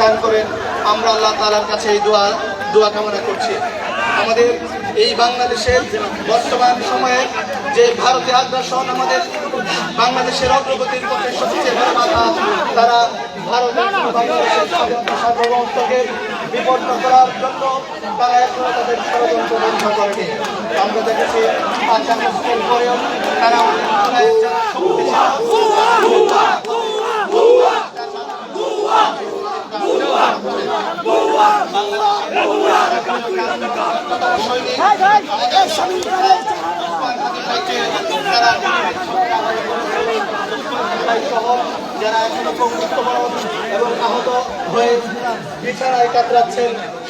দান করেন। আমরা আল্লাহ তালার কাছে এই দোয়া দোয়া কামনা করছি। আমাদের এই বাংলাদেশের বর্তমান সময়ে যে ভারতীয় আগ্রাসন, আমাদের বাংলাদেশের অগ্রগতির পথে সবচেয়ে বড় বাধা, তারা ভারতের বাংলাদেশের স্বাধীনতা সার্বভৌমত্বকে বিপন্ন করার জন্য তারা এখনও তাদের ষড়যন্ত্র বন্ধ করেনি। আমরা দেখেছি আচার মুসলিম পরেও তারা অনেক যারা শক্তিশালী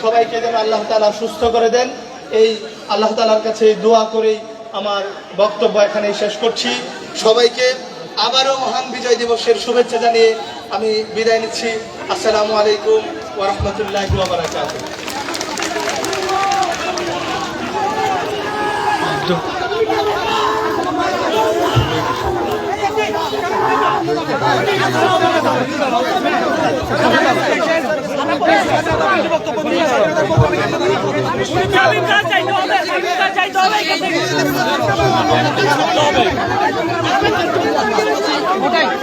সবাইকে যেন আল্লাহ তালা সুস্থ করে দেন এই আল্লাহ তালার কাছে দোয়া করেই আমার বক্তব্য এখানে শেষ করছি সবাইকে আবারও মহান বিজয় দিবসের শুভেচ্ছা জানিয়ে আমি বিদায় নিচ্ছি। আসসালামু আলাইকুম ওরহমতুল্লাহ বারাকাতুহ। চাইতে হবে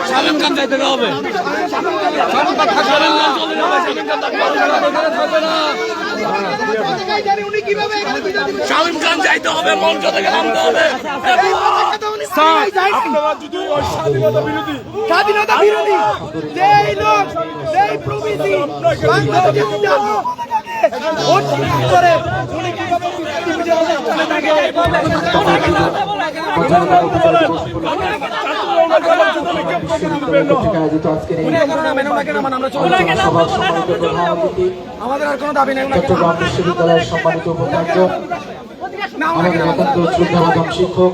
স্বাধীনতা চাইতে হবে? সালেম খান যাইতে হবে মঞ্চ থেকে নামতে হবে। আপনারা যদি ওই স্বাধীনতা বিরোধী স্বাধীনতা বিরোধী যেই লোক যেই প্রবৃতি করে উনি কীভাবে আমাদের আর কোনো দাবি নেই চট্টগ্রাম বিশ্ববিদ্যালয়ের সম্মানিত উপাচার্য আমাদের শিক্ষক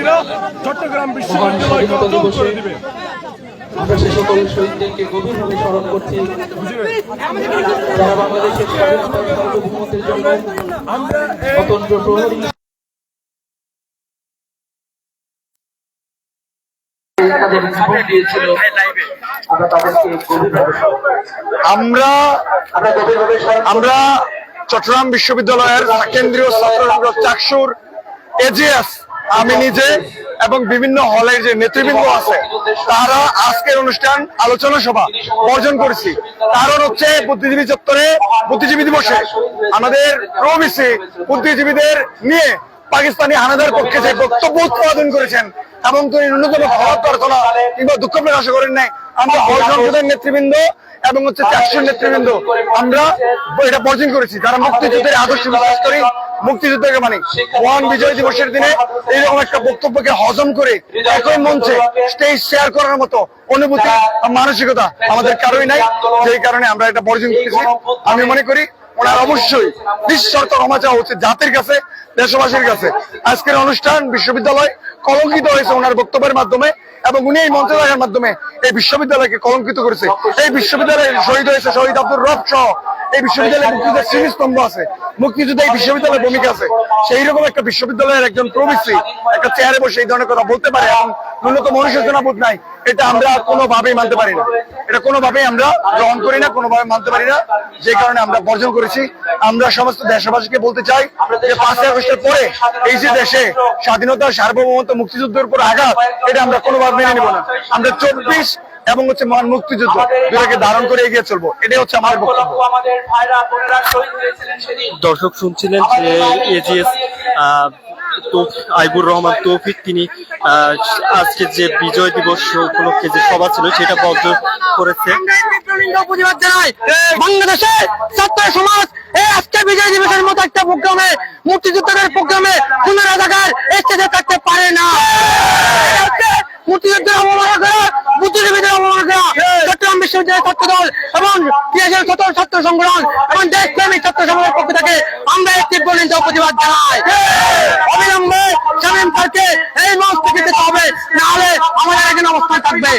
আমরা শিক্ষার্থীরা চট্টগ্রাম করে দিবে। আমরা সে সকল শহীদদেরকে গভীরভাবে স্মরণ করছি। যারা বাংলাদেশের স্বাধীনতা সার্বভৌমত্বের জন্য স্বতন্ত্র প্রহরী তাদের জীবন দিয়েছিল। আমরা তাদেরকে গভীরভাবে স্মরণ করছি। আমরা আমরা গভীরভাবে স্মরণ আমরা চট্টগ্রাম বিশ্ববিদ্যালয়ের কেন্দ্রীয় ছাত্র চাকসুর এজিএস আমি নিজে এবং বিভিন্ন হলের যে নেতৃবৃন্দ আছে, তারা আজকের অনুষ্ঠান আলোচনা সভা বর্জন করেছি। কারণ হচ্ছে বুদ্ধিজীবী চত্বরে বুদ্ধিজীবী দিবসে আমাদের প্রবিসি বুদ্ধিজীবীদের নিয়ে পাকিস্তানি হানাদার পক্ষে যে বক্তব্য উৎপাদন করেছেন এবং তিনি ন্যূনতম প্রার্থনা কিংবা দুঃখ প্রকাশ করেন নাই। আমরা হল সংসদের নেতৃবৃন্দ এবং হচ্ছে নেতৃবৃন্দ। আমরা এটা বর্জন করেছি। যারা মুক্তিযুদ্ধের আদর্শ বিশ্বাস করি মুক্তিযুদ্ধকে মানি। মহান বিজয় দিবসের দিনে এইরকম একটা বক্তব্যকে হজম করে একই মঞ্চে স্টেজ শেয়ার করার মতো অনুভূতি মানসিকতা আমাদের কারোই নাই। যেই কারণে আমরা এটা বর্জন করেছি। আমি মনে করি ওনার অবশ্যই নিঃশর্ত ক্ষমা চাওয়া উচিত জাতির কাছে দেশবাসীর কাছে। আজকের অনুষ্ঠান বিশ্ববিদ্যালয় কলঙ্কিত হয়েছে ওনার বক্তব্যের মাধ্যমে এবং উনি এই মঞ্চে থাকার মাধ্যমে এই বিশ্ববিদ্যালয়কে কলঙ্কিত করেছে। এই বিশ্ববিদ্যালয়ে শহীদ হয়েছে শহীদ আব্দুর রব সহ। এই বিশ্ববিদ্যালয়ে মুক্তিযুদ্ধের স্মৃতিস্তম্ভ আছে। মুক্তিযুদ্ধে এই বিশ্ববিদ্যালয়ের ভূমিকা আছে। সেই রকম একটা বিশ্ববিদ্যালয়ের একজন প্রবিশ্রী একটা চেয়ারে বসে এই ধরনের কথা বলতে পারে এবং ন্যূনতম অনুশোচনা বোধ নাই। এটা আমরা কোনোভাবেই মানতে পারি না। এটা কোনোভাবেই আমরা গ্রহণ করি না, কোনোভাবে মানতে পারি না। যে কারণে আমরা বর্জন করেছি। আমরা সমস্ত দেশবাসীকে বলতে চাই যে পাঁচই আগস্টের পরে এই যে দেশে স্বাধীনতা, সার্বভৌমত্ব মুক্তিযুদ্ধের উপর আঘাত এটা আমরা কোনোভাবে মেনে নিব না। আমরা চব্বিশ এবং হচ্ছে মহান মুক্তিযুদ্ধ দুটাকে ধারণ করে এগিয়ে চলবো। এটাই হচ্ছে আমার বক্তব্য। আমাদের ভাইরা বোনেরা শহীদ হয়েছিলেন দর্শক শুনছিলেন যে এজিএস আইবুর রহমান তৌফিক, তিনি আজকে যে বিজয় দিবস উপলক্ষে যে সভা ছিল, সেটা বদ্ধ করেছে। বাংলাদেশে ছাত্র সমাজ আজকে বিজয় দিবসের মতো একটা প্রোগ্রামে, মুক্তিযোদ্ধাদের প্রোগ্রামে কোন রাজাকার থাকতে পারে না। সংগঠন এবং ছাত্র আমরা প্রতিবাদ জানাই। শামীম এই মঞ্চ থেকে যেতে হবে। নাহলে আমাদের এখানে অবস্থান থাকবে।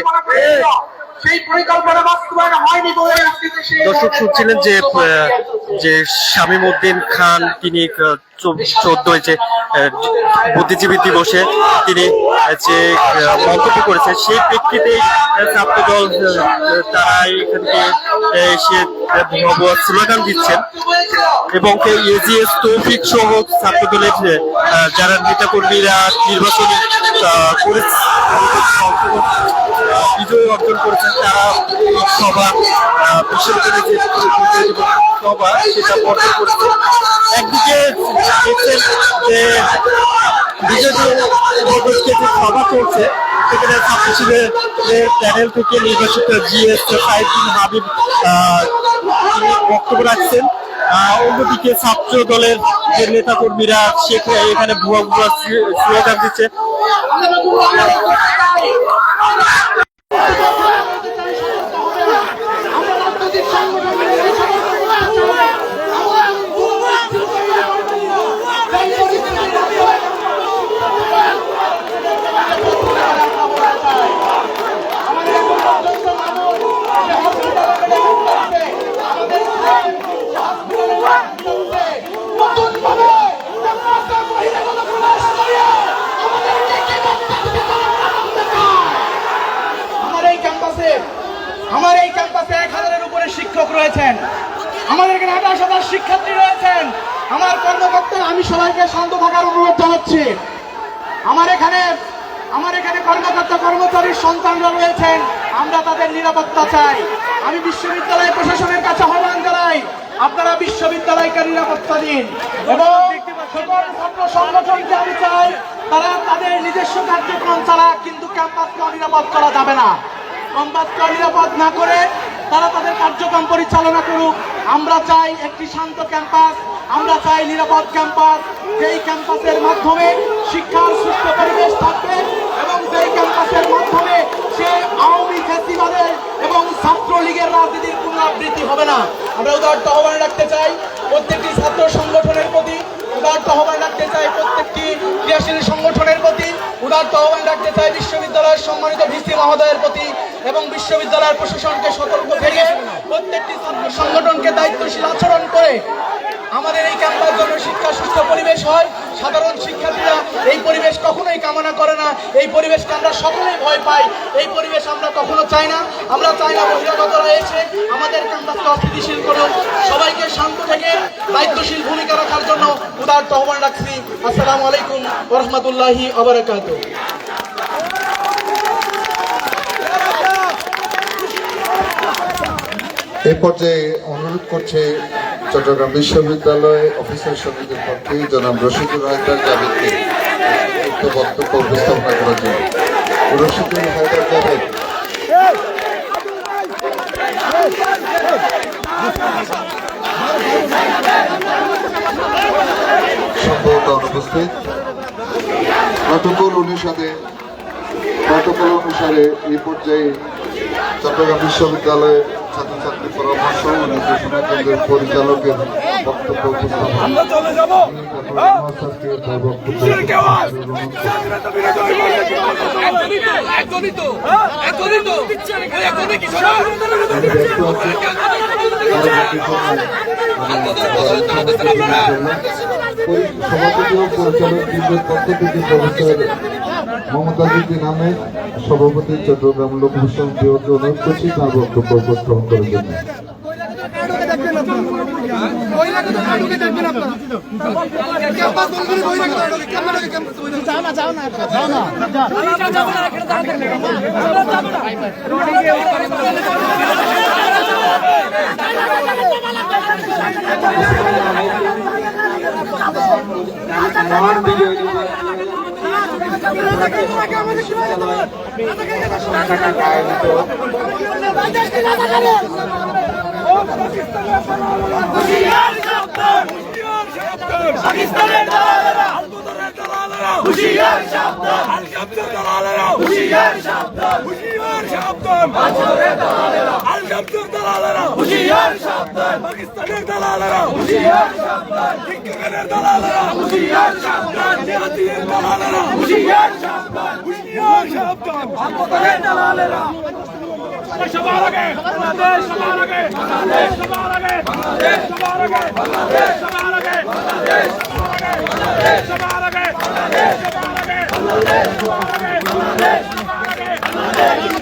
দর্শক শুনছিলেন যে যে শামীম উদ্দিন খান তিনি চোদ্দ যে বুদ্ধিজীবী দিবসে তিনি যে মন্তব্য করেছেন সেই প্রেক্ষিতে ছাত্রদল তারা এখানকে আহ, এসে স্লোগান দিচ্ছেন। এবং এজিএস তৌফিক সহ ছাত্রদলের যারা নেতাকর্মীরা নির্বাচনী করে অর্জন করেছেন তারা সভা বিশ্ববিদ্যালয়ের যে সভা, সেটা বর্জন করেছে একদিকে দেখছেন যে দিবসকে যে সভা চলছে, সেখানে ছাত্রশিবের প্যানেল থেকে নির্বাচিত জিএস সাইফুল হাবিব তিনি বক্তব্য রাখছেন। অন্যদিকে ছাত্র দলের যে নেতা কর্মীরা সেখানে এখানে ভুয়া ভুয়া স্লোগান দিচ্ছে আমার এই ক্যাম্পাসে আমার এই ক্যাম্পাসে এক হাজারের উপরে শিক্ষক রয়েছেন আমাদের হাজার শিক্ষার্থী রয়েছেন। আমার কর্মকর্তা, আমি সবাইকে শান্ত থাকার অনুরোধ জানাচ্ছি। আমার এখানে আমার এখানে কর্মকর্তা কর্মচারীর সন্তানরা রয়েছেন। আমরা তাদের নিরাপত্তা চাই। আমি বিশ্ববিদ্যালয় প্রশাসনের কাছে আহ্বান জানাই, আপনারা বিশ্ববিদ্যালয়কে নিরাপত্তা দিন। এবং সকল ছাত্র সংগঠনকে আমি চাই, তারা তাদের নিজস্ব কার্যক্রম চালাক কিন্তু ক্যাম্পাসকে অনিরাপদ করা যাবে না। ক্যাম্পাসকে অনিরাপদ না করে তারা তাদের কার্যক্রম পরিচালনা করুক। আমরা চাই একটি শান্ত ক্যাম্পাস, আমরা চাই নিরাপদ ক্যাম্পাস। যেই ক্যাম্পাসের মাধ্যমে শিক্ষার সুস্থ পরিবেশ থাকবে এবং যেই ক্যাম্পাসের মাধ্যমে সে আওয়ামী ফেসিবাদের এবং ছাত্রলীগের রাজনীতির পুনরাবৃত্তি হবে না। আমরা উদাহরণ আহ্বান রাখতে চাই প্রত্যেকটি ছাত্র সংগঠনের প্রতি, উদার্ত আহ্বান রাখতে চাই প্রত্যেকটি ক্রিয়াশীল সংগঠনের প্রতি, উদার্ত আহ্বান রাখতে চাই বিশ্ববিদ্যালয়ের সম্মানিত ভিসি মহোদয়ের প্রতি এবং বিশ্ববিদ্যালয়ের প্রশাসনকে সতর্ক থেকে প্রত্যেকটি সংগঠনকে দায়িত্বশীল আচরণ করে আমাদের এই ক্যাম্পাস জন্য শিক্ষা সুস্থ পরিবেশ হয়। সাধারণ শিক্ষার্থীরা এই পরিবেশ কখনোই কামনা করে না। এই পরিবেশকে আমরা সকলেই ভয় পাই। এই পরিবেশ আমরা কখনো চাই না। আমরা চাই না বহিরাগতরা এসে আমাদের ক্যাম্পাসকে অস্থিতিশীল করুন। সবাইকে শান্ত থেকে দায়িত্বশীল ভূমিকা রাখার জন্য উদার আহ্বান রাখছি। আসসালামু আলাইকুম রহমতুল্লাহি আবরাকাত এই পর্যায়ে অনুরোধ করছে চট্টগ্রাম বিশ্ববিদ্যালয় অফিসার সমিতির পক্ষে জনাব রশিদুল হায়দার জাভেদকে বক্তব্য উপস্থাপনা করার জন্য। রশিদুল হায়দার জাভেদ। সম্ভবত অনুপস্থিত। প্রটোকল অনুসারে প্রটোকল অনুসারে এই পর্যায়ে চট্টগ্রাম বিশ্ববিদ্যালয়ের ছাত্রছাত্রী পরামর্শ ও নির্দেশনা কেন্দ্রের পরিচালকের বক্তব্য সভাপতি ও পরিচালক বৃন্দের মমতাজুদ্দিন আহমেদ সভাপতি চট্টগ্রাম লোকভূষণ বিভাগকে অনুরোধ করছি তার বক্তব্য উপস্থাপন করার জন্য দিবস আয়োজিত পাকিস্তানের দালালেরা আলবদরের দালালেরা হুশিয়ার সাবধান আল কাবদার দালালেরা হুশিয়ার সাবধান হুশিয়ার সাবধান বাজরের দালালেরা আল হুশিয়ার সাবধান পাকিস্তানের দালালেরা হুশিয়ার সাবধান শিক্ষকের দালালেরা হুশিয়ার সাবধান জাতীয় দালালেরা হুশিয়ার সাবধান হুশিয়ার সাবধান ভারতের দালালেরা সবার আগে বাংলাদেশ সবার আগে বাংলাদেশ সবার আগে বাংলাদেশ সবার আগে বাংলাদেশ সবার আগে বাংলাদেশ সবার আগে বাংলাদেশ সবার আগে বাংলাদেশ সবার আগে বাংলাদেশ সবার আগে সবার আগে বাংলাদেশ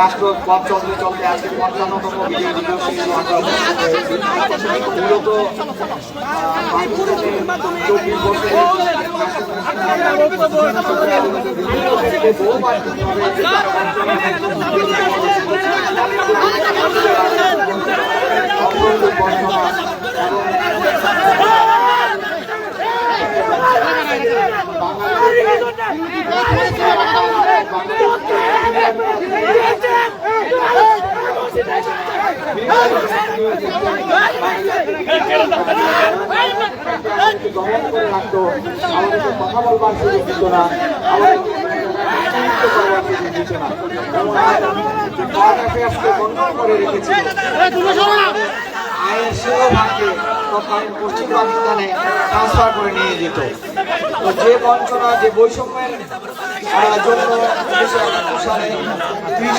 রাষ্ট্র পথ চলতে চলতে আজকে পঞ্চান্নতম বিজয় দিবস। মূলত চব্বিশ বছরের বহুবার অগ্রগতি বর্তমান এবং দমন করে রাখতো। আমাদেরকে কথা বলবার সুযোগ দিত না। আমাদেরকে নেতৃত্ব করবার সুযোগ দিত না। এবং আমাদেরকে আজকে বন্ধ করে রেখেছিল আয়ের সিংহভাগকে তৎকালীন পশ্চিম পাকিস্তানে ট্রান্সফার করে নিয়ে যেত। যে যে ত্রিশ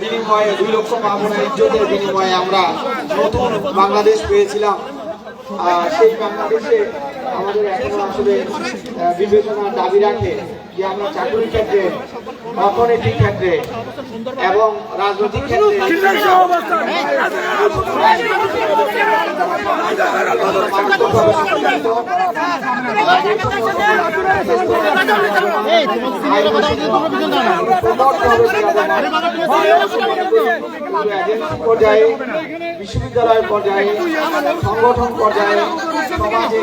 বিনিময়ে দুই লক্ষ মামুনের ইজ্জতের বিনিময়ে আমরা নতুন বাংলাদেশ পেয়েছিলাম। আহ, সেই বাংলাদেশে আমাদের এখনও আসলে বিবেচনা দাবি রাখে যে আমরা চাকরির ক্ষেত্রে অর্থনৈতিক ক্ষেত্রে এবং রাজনৈতিক পর্যায়ে, বিশ্ববিদ্যালয় পর্যায়ে, সংগঠন পর্যায়ে, সমাজে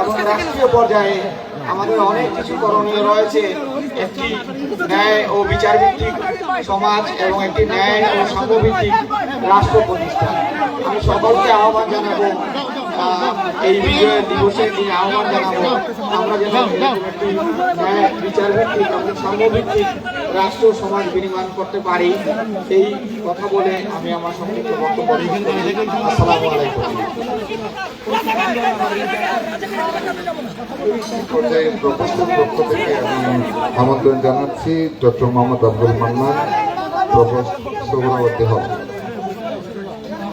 এবং রাষ্ট্রীয় পর্যায়ে আমাদের অনেক কিছু করণীয় রয়েছে। একটি ন্যায় ও বিচার ভিত্তিক সমাজ এবং একটি ন্যায় ও সাম্যভিত্তিক রাষ্ট্র প্রতিষ্ঠা। আমি সকলকে আহ্বান জানাব এই বিজয় দিবসের দিনে আহ্বান জানাব। আমরা যেন একটি ন্যায় বিচার ভিত্তিক এবং সাম্যভিত্তিক রাষ্ট্র সমাজ বিনির্মাণ করতে পারি। এই কথা বলে আমি আমার সংক্ষিপ্ত বক্তব্য। আসসালামু আলাইকুম। পক্ষ থেকে আমি আমন্ত্রণ জানাচ্ছি ডক্টর মোহাম্মদ আব্দুল মান্নান প্রকোষ্ঠ সৌরবর্তী হল